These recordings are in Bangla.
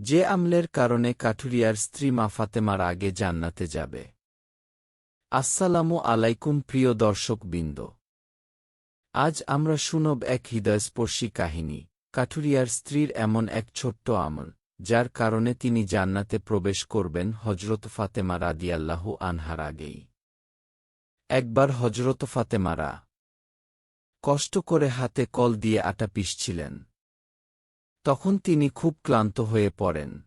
যে আমলের কারণে কাঠুরিয়ার স্ত্রী মা ফাতেমার আগে জান্নাতে যাবে। আসসালামু আলাইকুম প্রিয় দর্শক দর্শকবৃন্দ। আজ আমরা শুনব এক হৃদয়স্পর্শী কাহিনী, কাঠুরিয়ার স্ত্রীর এমন এক ছোট্ট আমল, যার কারণে তিনি জান্নাতে প্রবেশ করবেন হজরত ফাতেমা রাদিয়াল্লাহু আনহার আগেই। একবার হজরত ফাতেমারা কষ্ট করে হাতে কল দিয়ে আটা পিষছিলেন তখন তিনি খুব ক্লান্ত হয়ে পড়েন।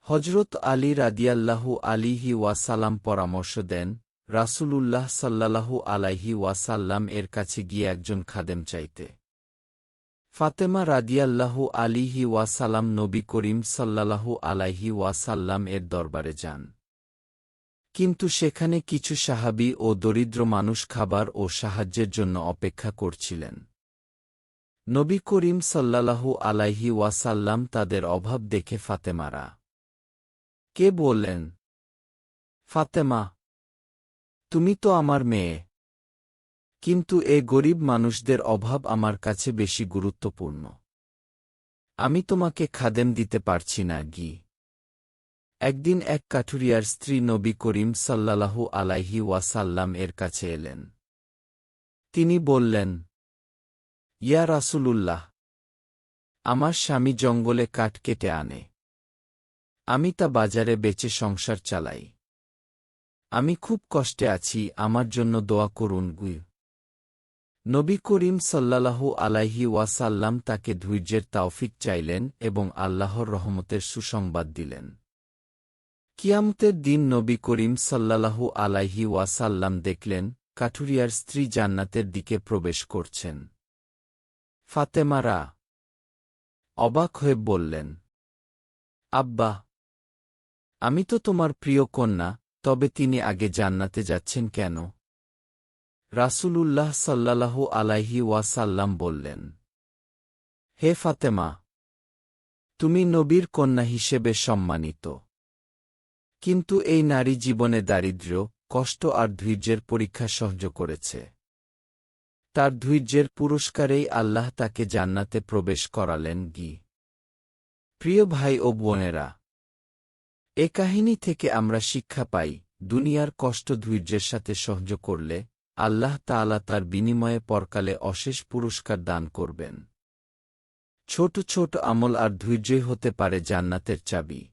হজরত আলী রাদিয়াল্লাহু আলিহি ওয়াসাল্লাম পরামর্শ দেন, রাসূলুল্লাহ সাল্লাল্লাহু আলাইহি ওয়াসাল্লাম এর কাছে গিয়ে একজন খাদেম চাইতে। ফাতেমা রাদিয়াল্লাহু আলিহি ওয়াসাল্লাম নবী করিম সাল্লাল্লাহু আলাইহি ওয়াসাল্লাম এর দরবারে যান। কিন্তু সেখানে কিছু সাহাবি ও দরিদ্র মানুষ খাবার ও সাহায্যের জন্য অপেক্ষা করছিলেন। নবী করিম সাল্লাল্লাহু আলাইহি ওয়াসাল্লাম তাদের অভাব দেখে ফাতেমারা। কে বললেন, ফাতেমা, তুমি তো আমার মেয়ে। কিন্তু এ গরিব মানুষদের অভাব আমার কাছে বেশি গুরুত্বপূর্ণ। আমি তোমাকে খাদেম দিতে পারছি না, গি। একদিন এক কাঠুরিয়ার স্ত্রী নবী করিম সাল্লাল্লাহু আলাইহি ওয়াসাল্লাম এর কাছে এলেন। তিনি বললেন ইয়া রাসূলুল্লাহ, আমার স্বামী জঙ্গলে কাঠ কেটে আনে। আমি তা বাজারে বেচে সংসার চালাই। আমি খুব কষ্টে আছি, আমার জন্য দোয়া করুন গুই। নবী করিম সাল্লাল্লাহু আলাইহি ওয়াসাল্লাম তাকে ধৈর্যের তাওফিক চাইলেন এবং আল্লাহর রহমতের সুসংবাদ দিলেন। কিয়ামতের দিন নবী করিম সাল্লাল্লাহু আলাইহি ওয়াসাল্লাম দেখলেন, কাঠুরিয়ার স্ত্রী জান্নাতের দিকে প্রবেশ করছেন। ফাতেমারা অবাক হয়ে বললেন, আব্বা, আমি তো তোমার প্রিয় কন্যা, তবে তিনি আগে জান্নাতে যাচ্ছেন কেন? রাসূলুল্লাহ সাল্লাল্লাহু আলাইহি ওয়াসাল্লাম বললেন, হে ফাতেমা, তুমি নবীর কন্যা হিসেবে সম্মানিত। কিন্তু এই নারী জীবনে দারিদ্র্য, কষ্ট আর ধৈর্যের পরীক্ষা সহ্য করেছে। তার ধৈর্যের পুরস্কারেই আল্লাহ তাকে জান্নাতে প্রবেশ করালেন গি। প্রিয় ভাই ও বোনেরা, এ কাহিনী থেকে আমরা শিক্ষা পাই, দুনিয়ার কষ্ট ধৈর্যের সাথে সহ্য করলে আল্লাহ তাআলা তার বিনিময়ে পরকালে অশেষ পুরস্কার দান করবেন। ছোট ছোট আমল আর ধৈর্যই হতে পারে জান্নাতের চাবি।